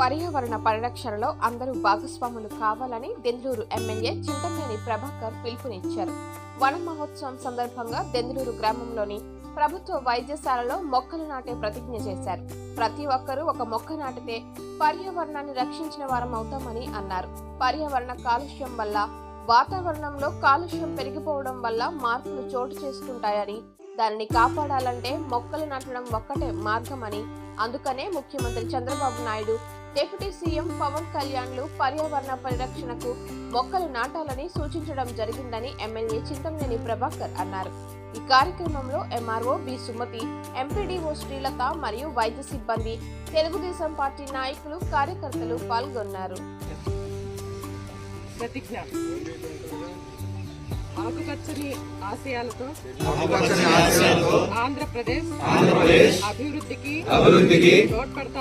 పర్యావరణ పరిరక్షణలో అందరూ భాగస్వాములు కావాలని దెందులూరు ఎమ్మెల్యే చింతమనేని ప్రభాకర్ పిలుపునిచ్చారు. వన మహోత్సవం సందర్భంగా దెందులూరు గ్రామంలోని ప్రభుత్వ వైద్యశాలలో మొక్కలు నాటే ప్రతిజ్ఞ చేశారు. ప్రతి ఒక్కరూ ఒక మొక్క నాటితే పర్యావరణాన్ని రక్షించిన వారం అవుతామని అన్నారు. పర్యావరణ కాలుష్యం వల్ల వాతావరణంలో కాలుష్యం పెరిగిపోవడం వల్ల మార్పులు చోటు చేసుకుంటాయని దానిని కాపాడాలంటే మొక్కలు నాటడం ఒక్కటే మార్గమని అందుకనే ముఖ్యమంత్రి చంద్రబాబు నాయుడు డిప్యూటీ సీఎం పవన్ కళ్యాణ్లు పర్యావరణ పరిరక్షణకు మొక్కలు నాటాలని సూచించడం జరిగిందని ఎమ్మెల్యే చింతమనేని ప్రభాకర్ అన్నారు. ఈ కార్యక్రమంలో MRO B Sumathi MPDO Srilatha మరియు వైద్య సిబ్బంది తెలుగుదేశం పార్టీ నాయకులు కార్యకర్తలు పాల్గొన్నారు. ప్రతిజ్ఞ. ఆకుపచ్చని ఆశయాలతో ఆంధ్రప్రదేశ్ ఆంధ్రప్రదేశ్ అభివృద్ధికి అభివృద్ధికి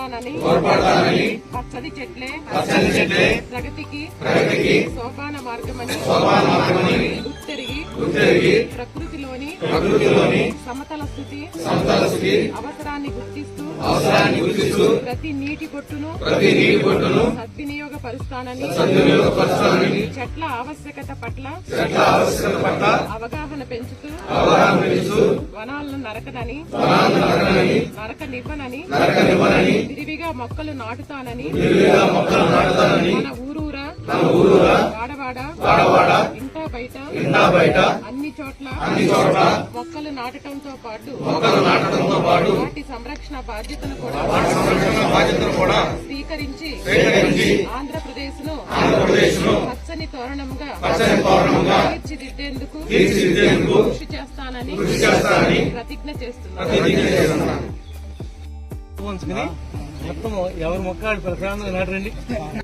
తోడ్పడతానని తోడ్పడతానని పచ్చని చెట్లే పచ్చని చెట్లే ప్రగతికి ప్రగతికి సోపాన మార్గమని సోపాన మార్గమని గుర్తెరిగి గుర్తెరిగి ప్రకృతిలోని ప్రకృతిలోని సమతల స్థితి సమతల స్థితి అవసరాన్ని గుర్తిస్తూ అవసరాన్ని గుర్తిస్తూ ప్రతి నీటి బొట్టును ప్రతి నీటి బొట్టును సద్వినియోగపరుస్తానని సద్వినియోగపరచాలని చెట్ల ఆవశ్యకత పట్ల చెట్ల ఆవశ్యకత పట్ల అవగాహన పెంచుతూ అవగాహన పెంచుతూ వనాలను నరకనని నరకనివ్వనని నరకనివ్వనని విరివిగా మొక్కలు నాటుతానని మన ఊరూరా వాడవాడ ఇంటా బయట అన్ని చోట్ల అన్ని చోట్ల మొక్కలు నాటడంతో పాటు మొక్కలు నాటడంతో పాటు వాటి సంరక్షణ బాధ్యతను కూడా సంరక్షణ బాధ్యతను కూడా స్వీకరించి ఆంధ్రప్రదేశ్ను పచ్చని తోరణంగా తీర్చిదిద్దేందుకు తీర్చిదిద్దేందుకు కృషి కృషి చేస్తానని. ప్రతిజ్ఞ చేస్తున్నాను మొత్తం ఎవరు మొక్క ప్రశాంతంగా నాటరండి